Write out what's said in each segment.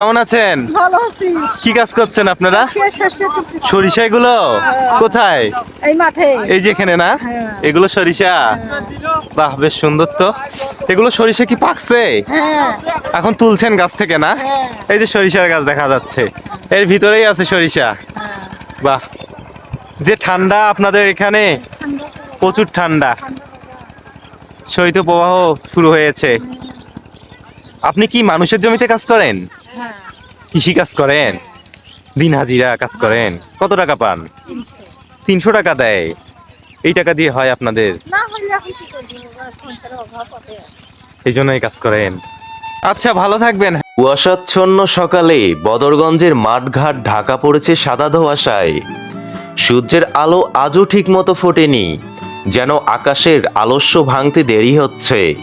কেমন আছেন? ভালো আছি। কি কাজ করছেন আপনারা? সরিষা এগুলো কোথায়? এই মাঠে। এই যে এখানে না? হ্যাঁ। এগুলো সরিষা? বাহ বেশ সুন্দর তো। এগুলো সরিষা কি পাকছে? হ্যাঁ। এখন তুলছেন গাছ থেকে না? হ্যাঁ। এই যে সরিষার গাছ দেখা যাচ্ছে। এর ভিতরেই আছে সরিষা। হ্যাঁ। বাহ। যে ঠান্ডা আপনাদের এখানে প্রচুর ঠান্ডা। শৈত্য প্রবাহ শুরু হয়েছে। আপনি কি মানুষের জমিতে কাজ করেন? হ্যাঁ। কৃষি কাজ করেন? দিন হাজিরা কাজ করেন? কত টাকা পান? তিনশো টাকা দেয়। এই টাকা দিয়ে হয় আপনাদের? এই জন্যই কাজ করেন। আচ্ছা ভালো থাকবেন। কুয়াশাচ্ছন্ন সকালে বদরগঞ্জের মাঠঘাট ঢাকা পড়েছে সাদা ধোয়াশায়। সূর্যের আলো আজও ঠিক মতো ফোটেনি যেন আকাশের আলস্য ভাঙতে দেরি হচ্ছে।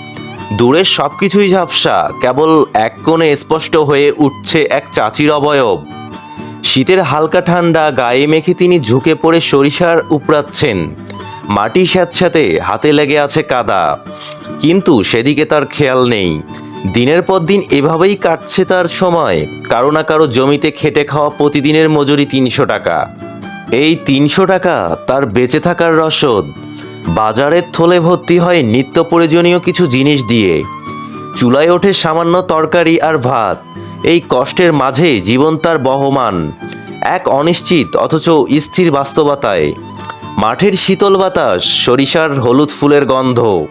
দূরের সবকিছুই ঝাপসা, কেবল এক কোণে স্পষ্ট হয়ে উঠছে এক চাচির অবয়ব। শীতের হালকা ঠান্ডা গায়ে মেখে তিনি ঝুঁকে পড়ে সরিষার উপড়াচ্ছেন। মাটি স্যাঁতস্যাঁতে হাতে লেগে আছে কাদা। কিন্তু সেদিকে তার খেয়াল নেই। দিনের পর দিন এভাবেই কাটছে তার সময়। কারও না কারও জমিতে খেটে খাওয়া প্রতিদিনের মজুরি তিনশো টাকা। এই তিনশো টাকা তার বেঁচে থাকার রসদ। বাজারের থলে ভর্তি হয় নিত্য প্রয়োজনীয় কিছু জিনিস দিয়ে। চুলায় ওঠে সামান্য তরকারি আর ভাত। এই কষ্টের মাঝে জীবন তার বহমান। এক অনিশ্চিত অথচ স্থির বাস্তবতায়। মাঠের শীতল বাতাস সরিষার হলুদ ফুলের গন্ধ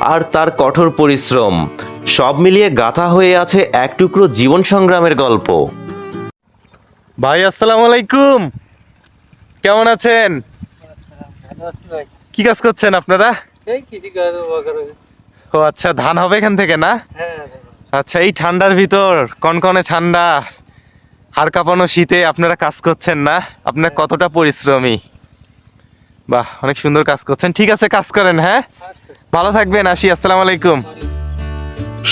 আর তার কঠোর পরিশ্রম সব মিলিয়ে গাথা হয়ে আছে এক টুকরো জীবন সংগ্রামের গল্প। ভাই আসসালামু আলাইকুম। কেমন আছেন? কি কাজ করছেন আপনারা? এই কৃষি কাজ করে। ও আচ্ছা ধান হবে এখান থেকে না? হ্যাঁ আচ্ছা এই ঠান্ডার ভিতর কনকনে ঠান্ডা হাড় কাঁপানো শীতে আপনারা কাজ করছেন না? আপনার কতটা পরিশ্রমী? বাহ অনেক সুন্দর কাজ করছেন। ঠিক আছে কাজ করেন হ্যাঁ? ভালো থাকবেন আসি আসসালামু আলাইকুম।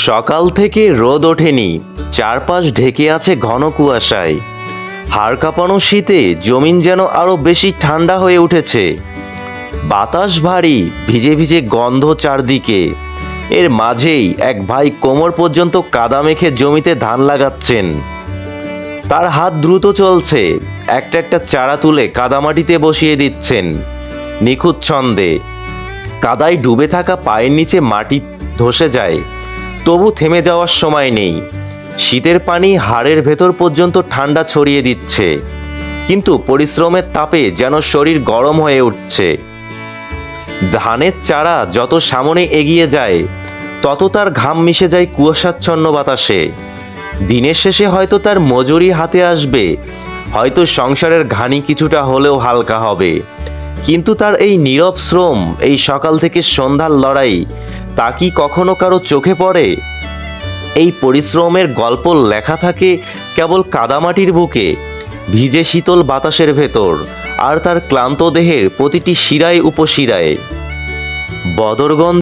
সকাল থেকে রোদ ওঠেনি চারপাশ ঢেকে আছে ঘন কুয়াশায়। হাড় কাঁপানো শীতে জমিন যেন আরও বেশি ঠান্ডা হয়ে উঠেছে। বাতাস ভারী, ভিজে ভিজে গন্ধ চারদিকে। এর মাঝেই এক ভাই কোমর পর্যন্ত কাদা মেখে জমিতে ধান লাগাচ্ছেন। তার হাত দ্রুত চলছে, একটা একটা চারা তুলে কাদামাটিতে বসিয়ে দিচ্ছেন। নিখুঁত ছন্দে। কাদায় ডুবে থাকা পায়ের নিচে মাটি ধসে যায়। তবু থেমে যাওয়ার সময় নেই। শীতের পানি হাড়ের ভেতর পর্যন্ত ঠান্ডা ছড়িয়ে দিচ্ছে। কিন্তু পরিশ্রমের তাপে যেন শরীর গরম হয়ে উঠছে। ধানের চারা যত সামনে এগিয়ে যায়, তত তার ঘাম মিশে যায় কুয়াশাচ্ছন্ন বাতাসে। দিনের শেষে হয়তো তার মজুরি হাতে আসবে, হয়তো সংসারের ঘানি কিছুটা হলেও হালকা হবে। কিন্তু তার এই নীরব শ্রম, এই সকাল থেকে সন্ধ্যার লড়াই, তা কি কখনো কারও চোখে পড়ে? এই পরিশ্রমের গল্প লেখা থাকে কেবল কাদামাটির বুকে। ভিজে শীতল বাতাসের ভেতর আর তার ক্লান্ত দেহের প্রতিটি শিরায় উপশিরায়। বদরগঞ্জ